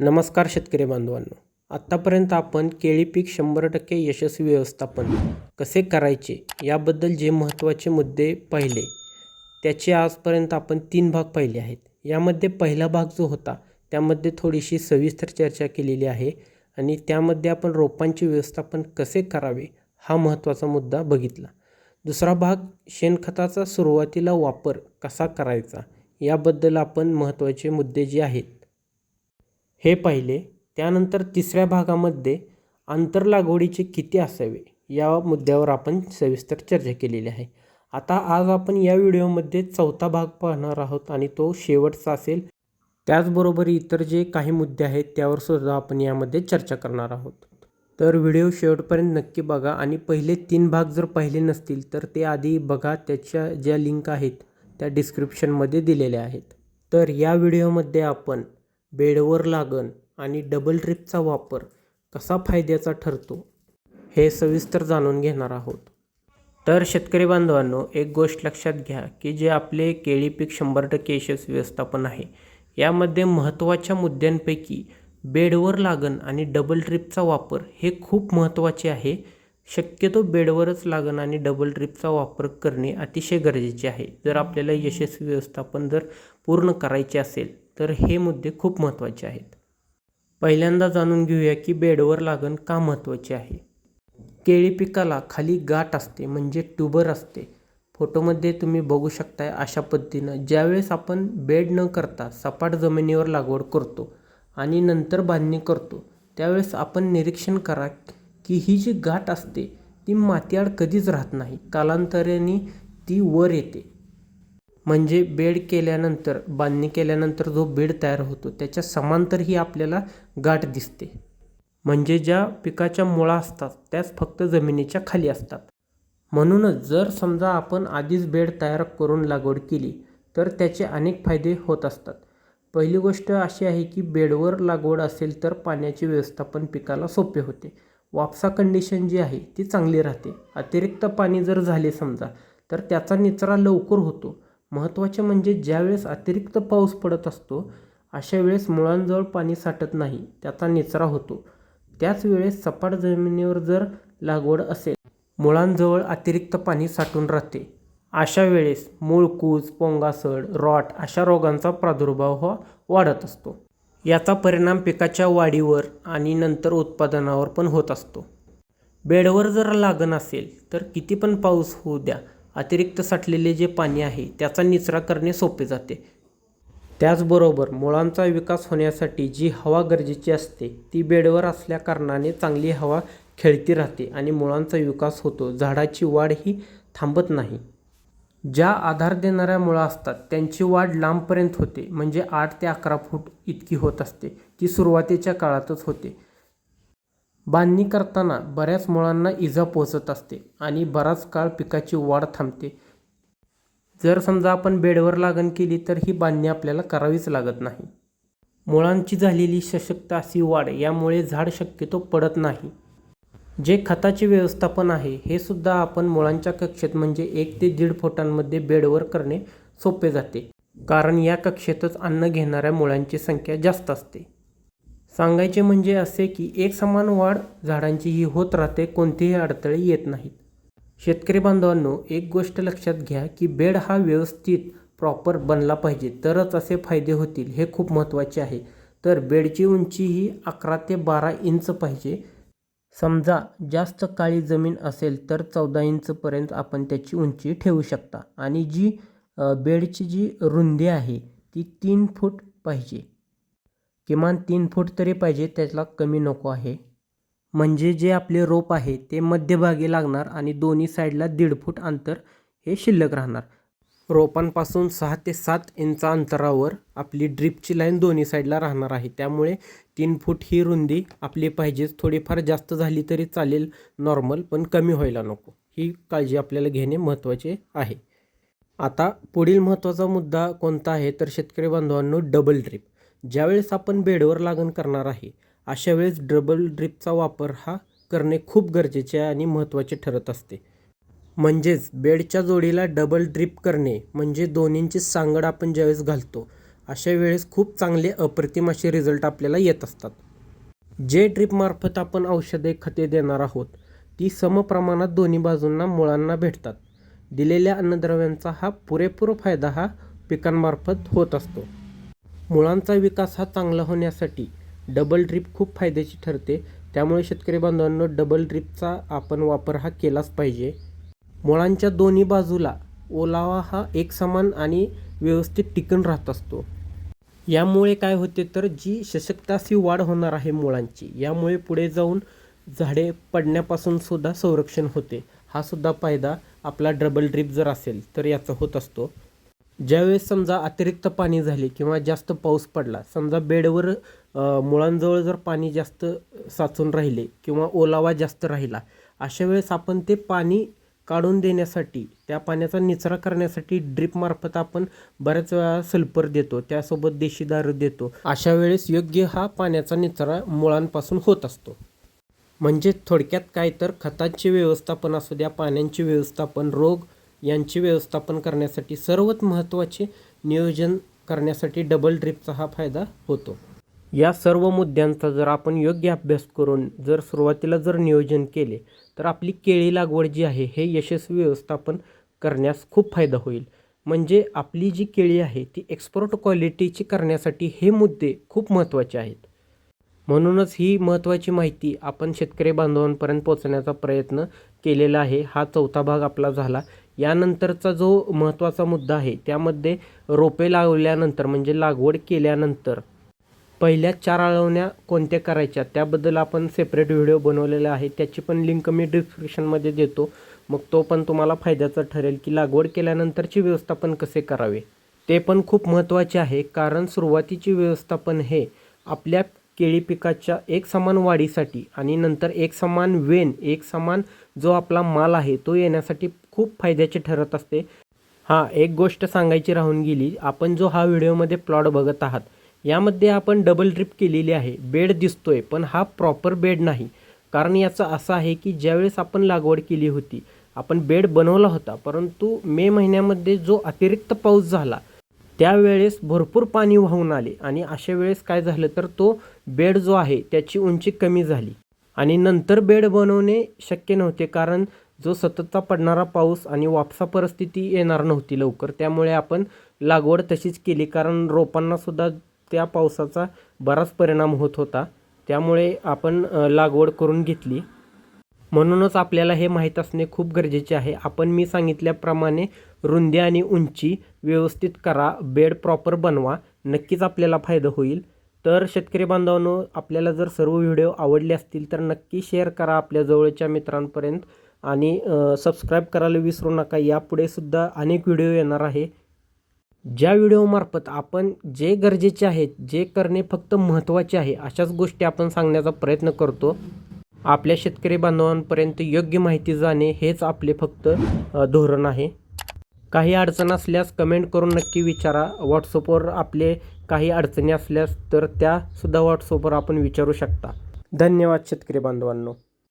नमस्कार शेतकरी बांधवांनो. आत्तापर्यंत आपण केळी पीक शंभर टक्के यशस्वी व्यवस्थापन कसे करायचे याबद्दल जे महत्त्वाचे मुद्दे पाहिले त्याचे आजपर्यंत आपण तीन भाग पाहिले आहेत. यामध्ये पहिला भाग जो होता त्यामध्ये थोडीशी सविस्तर चर्चा केलेली आहे आणि त्यामध्ये आपण रोपांचे व्यवस्थापन कसे करावे हा महत्त्वाचा मुद्दा बघितला. दुसरा भाग शेणखताचा सुरुवातीला वापर कसा करायचा याबद्दल आपण महत्त्वाचे मुद्दे जे आहेत हे पाहिले त्यानंतर तिसऱ्या भागामध्ये आंतर लागवडीचे किती असावे या मुद्द्यावर आपण सविस्तर चर्चा केलेली आहे. आता आज आपण या व्हिडिओमध्ये चौथा भाग पाहणार आहोत आणि तो शेवटचा असेल. त्याचबरोबर इतर जे काही मुद्दे आहेत त्यावर सुद्धा आपण यामध्ये चर्चा करणार आहोत. तर व्हिडिओ शेवटपर्यंत नक्की बघा आणि पहिले तीन भाग जर पाहिले नसतील तर ते आधी बघा. त्याच्या ज्या लिंक आहेत त्या डिस्क्रिप्शनमध्ये दिलेल्या आहेत. तर या व्हिडिओमध्ये आपण बेडवर लागण आणि डबल ड्रिपचा वापर कसा फायद्याचा ठरतो हे सविस्तर जाणून घेणार आहोत. तर शेतकरी बांधवांनो एक गोष्ट लक्षात घ्या की जे आपले केळी पीक शंभर टक्के यशस्वी व्यवस्थापन आहे यामध्ये महत्त्वाच्या मुद्द्यांपैकी बेडवर लागण आणि डबल ट्रिपचा वापर हे खूप महत्त्वाचे आहे. शक्यतो बेडवरच लागण आणि डबल ट्रिपचा वापर करणे अतिशय गरजेचे आहे. जर आपल्याला यशस्वी व्यवस्थापन जर पूर्ण करायचे असेल तर हे मुद्दे खूप महत्त्वाचे आहेत. पहिल्यांदा जाणून घेऊया की बेडवर लागण का महत्त्वाचे आहे. केळी पिकाला खाली गाठ असते म्हणजे ट्यूबर असते. फोटोमध्ये तुम्ही बघू शकताय अशा पद्धतीनं ज्यावेळेस आपण बेड न करता सपाट जमिनीवर लागवड करतो आणि नंतर बांधणी करतो त्यावेळेस आपण निरीक्षण करा की ही जी गाठ असते ती मातीआड कधीच राहत नाही. कालांतराने ती वर येते. म्हणजे बेड केल्यानंतर बांधणी केल्यानंतर जो बेड तयार होतो त्याच्या समांतर ही आपल्याला गाठ दिसते. म्हणजे ज्या पिकाच्या मुळा असतात त्याच फक्त जमिनीच्या खाली असतात. म्हणूनच जर समजा आपण आधीच बेड तयार करून लागवड केली तर त्याचे अनेक फायदे होत असतात. पहिली गोष्ट अशी आहे की बेडवर लागवड असेल तर पाण्याचे व्यवस्थापन पिकाला सोपे होते. वापसा कंडिशन जी आहे ती चांगली राहते. अतिरिक्त पाणी जर झाले समजा तर त्याचा निचरा लवकर होतो. महत्त्वाचे म्हणजे ज्यावेळेस अतिरिक्त पाऊस पडत असतो अशा वेळेस मुळांजवळ पाणी साठत नाही त्याचा निचरा होतो. त्याच वेळेस सपाट जमिनीवर जर लागवड असेल मुळांजवळ अतिरिक्त पाणी साठून राहते. अशा वेळेस मूळकूज पोंगासड रॉट अशा रोगांचा प्रादुर्भाव हा वाढत असतो. याचा परिणाम पिकाच्या वाढीवर आणि नंतर उत्पादनावर पण होत असतो. बेडवर जर लागण असेल तर किती पण पाऊस होऊ द्या अतिरिक्त साठलेले जे पाणी आहे त्याचा निचरा करणे सोपे जाते. त्याचबरोबर मुळांचा विकास होण्यासाठी जी हवा गरजेची असते ती बेडवर असल्याकारणाने चांगली हवा खेळती राहते आणि मुळांचा विकास होतो. झाडाची वाढ ही थांबत नाही. ज्या आधार देणाऱ्या मुळा असतात त्यांची वाढ लांबपर्यंत होते. म्हणजे आठ ते अकरा फूट इतकी होत असते. ती सुरुवातीच्या काळातच होते. बांधणी करताना बऱ्याच मुळांना इजा पोचत असते आणि बराच काळ पिकाची वाढ थांबते. जर समजा आपण बेडवर लागण केली तर ही बांधणी आपल्याला करावीच लागत नाही. मुळांची झालेली सशक्त अशी वाढ यामुळे झाड शक्यतो पडत नाही. जे खताचे व्यवस्थापन आहे हे सुद्धा आपण मुळांच्या कक्षेत म्हणजे एक ते दीड फुटांमध्ये बेडवर करणे सोपे जाते. कारण या कक्षेतच अन्न घेणाऱ्या मुळांची संख्या जास्त असते. सांगायचे म्हणजे असे की एक समान वाढ झाडांची ही होत राहते कोणतेही अडथळे येत नाहीत. शेतकरी बांधवांनो एक गोष्ट लक्षात घ्या की बेड हा व्यवस्थित प्रॉपर बनला पाहिजे. तरच असे फायदे होतील हे खूप महत्त्वाचे आहे. तर बेडची उंची ही अकरा ते बारा इंच पाहिजे. समजा जास्त काळी जमीन असेल तर चौदा इंचपर्यंत आपण त्याची उंची ठेवू शकता. आणि जी बेडची जी रुंदी आहे ती तीन फूट पाहिजे. किमान तीन फूट तरी पाहिजे त्याला कमी नको आहे. म्हणजे जे आपले रोप आहे ते मध्यभागी लागणार आणि दोन्ही साईडला दीड फूट अंतर हे शिल्लक राहणार. रोपांपासून सहा ते सात इंच अंतरावर आपली ड्रिपची लाईन दोन्ही साईडला राहणार आहे. त्यामुळे तीन फूट ही रुंदी आपली पाहिजेच थोडीफार जास्त झाली तरी चालेल नॉर्मल पण कमी व्हायला नको. ही काळजी आपल्याला घेणे महत्त्वाचे आहे. आता पुढील महत्त्वाचा मुद्दा कोणता आहे? तर शेतकरी बांधवांनो डबल ड्रिप. ज्यावेळेस आपण बेडवर लागण करणार आहे अशा वेळेस डबल ड्रिपचा वापर हा करणे खूप गरजेचे आणि महत्त्वाचे ठरत असते. म्हणजेच बेडच्या जोडीला डबल ड्रिप करणे म्हणजे दोन्हींची सांगड आपण ज्यावेळेस घालतो अशा वेळेस खूप चांगले अप्रतिम असे रिझल्ट आपल्याला येत असतात. जे ड्रीपमार्फत आपण औषधे खते देणार आहोत ती समप्रमाणात दोन्ही बाजूंना मुळांना भेटतात. दिलेल्या अन्नद्रव्यांचा हा पुरेपूर फायदा हा पिकांमार्फत होत असतो. मुळांचा विकास हा चांगला होण्यासाठी डबल ड्रीप खूप फायद्याची ठरते. त्यामुळे शेतकरी बांधवांनो डबल ड्रीपचा आपण वापर हा केलाच पाहिजे. मुळांच्या दोन्ही बाजूला ओलावा हा एकसमान आणि व्यवस्थित टिकून राहत असतो. यामुळे काय होते तर जी सशक्त अशी वाढ होणार आहे मुळांची यामुळे पुढे जाऊन झाडे पडण्यापासून सुद्धा संरक्षण होते. हा सुद्धा फायदा आपला डबल ड्रीप जर असेल तर याचा होत असतो. ज्यावेळेस समजा अतिरिक्त पाणी झाले किंवा जास्त पाऊस पडला समजा बेडवर मुळांजवळ जर पाणी जास्त साचून राहिले किंवा ओलावा जास्त राहिला अशा वेळेस आपण ते पाणी काढून देण्यासाठी त्या पाण्याचा निचरा करण्यासाठी ड्रीपमार्फत आपण बऱ्याच वेळा सल्फर देतो त्यासोबत देशी दारू देतो. अशा वेळेस योग्य हा पाण्याचा निचरा मुळांपासून होत असतो. म्हणजे थोडक्यात काय तर खतांचे व्यवस्थापन असू द्या पाण्याचे व्यवस्थापन रोग यांचे व्यवस्थापन करण्यासाठी सर्वात महत्त्वाचे नियोजन करण्यासाठी डबल ड्रिपचा हा फायदा होतो. या सर्व मुद्द्यांचा जर आपण योग्य अभ्यास करून जर सुरुवातीला जर नियोजन केले तर आपली केळी लागवड जी आहे हे यशस्वी व्यवस्थापन करण्यास खूप फायदा होईल. म्हणजे आपली जी केळी आहे ती एक्सपोर्ट क्वालिटीची करण्यासाठी हे मुद्दे खूप महत्त्वाचे आहेत. म्हणूनच ही महत्त्वाची माहिती आपण शेतकरी बांधवांपर्यंत पोहोचण्याचा प्रयत्न केलेला आहे. हा चौथा भाग आपला झाला. यानंतरचा जो महत्त्वाचा मुद्दा आहे त्यामध्ये रोपे लावल्यानंतर म्हणजे लागवड केल्यानंतर पहिल्या चार आळवण्या कोणत्या करायच्या त्याबद्दल आपण सेपरेट व्हिडिओ बनवलेला आहे. त्याची पण लिंक मी डिस्क्रिप्शनमध्ये देतो. मग तो पण तुम्हाला फायद्याचा ठरेल की लागवड केल्यानंतरची व्यवस्थापन कसे करावे. ते पण खूप महत्त्वाचे आहे कारण सुरुवातीची व्यवस्थापन हे आपल्या केळी पिकाच्या एक समान वाढीसाठी आणि नंतर एक समान वेन एक समान जो आपला माल आहे तो येण्यासाठी खूप फायद्याचे ठरत असते. हां एक गोष्ट सांगायची राहून गेली आपण जो हा व्हिडिओमध्ये प्लॉट बघत आहात यामध्ये आपण डबल ट्रिप केलेली आहे. बेड दिसतोय पण हा प्रॉपर बेड नाही. कारण याचं असं आहे की ज्यावेळेस आपण लागवड केली होती आपण बेड बनवला होता परंतु मे महिन्यामध्ये जो अतिरिक्त पाऊस झाला त्यावेळेस भरपूर पाणी वाहून आले आणि अशा वेळेस काय झालं तर तो बेड जो आहे त्याची उंची कमी झाली. आणि नंतर बेड बनवणे शक्य नव्हते कारण जो सततचा पडणारा पाऊस आणि वापसा परिस्थिती येणार नव्हती लवकर त्यामुळे आपण लागवड तशीच केली. कारण रोपांनासुद्धा त्या पावसाचा बराच परिणाम होत होता. त्यामुळे आपण लागवड करून घेतली. म्हणूनच आपल्याला हे माहीत असणे खूप गरजेचे आहे. आपण मी सांगितल्याप्रमाणे रुंदी आणि उंची व्यवस्थित करा बेड प्रॉपर बनवा नक्कीच आपल्याला फायदा होईल. तर शेतकरी बांधवांनो आपल्याला जर सर्व व्हिडिओ आवडले असतील तर नक्की शेअर करा आपल्या जवळच्या मित्रांपर्यंत. आणि सबस्क्राईब करायला विसरू नका. यापुढे सुद्धा अनेक व्हिडिओ येणार आहे. ज्या व्हिडिओमार्फत आपण जे गरजेचे आहेत जे करणे फक्त महत्त्वाचे आहे अशाच गोष्टी आपण सांगण्याचा प्रयत्न करतो. आपल्या शेतकरी बांधवांपर्यंत योग्य माहिती जाणे हेच आपले फक्त धोरण आहे. काही अडचण असल्यास कमेंट करून नक्की विचारा. व्हॉट्सअपवर आपले काही अडचणी असल्यास तर त्यासुद्धा व्हॉट्सअपवर आपण विचारू शकता. धन्यवाद शेतकरी बांधवांनो.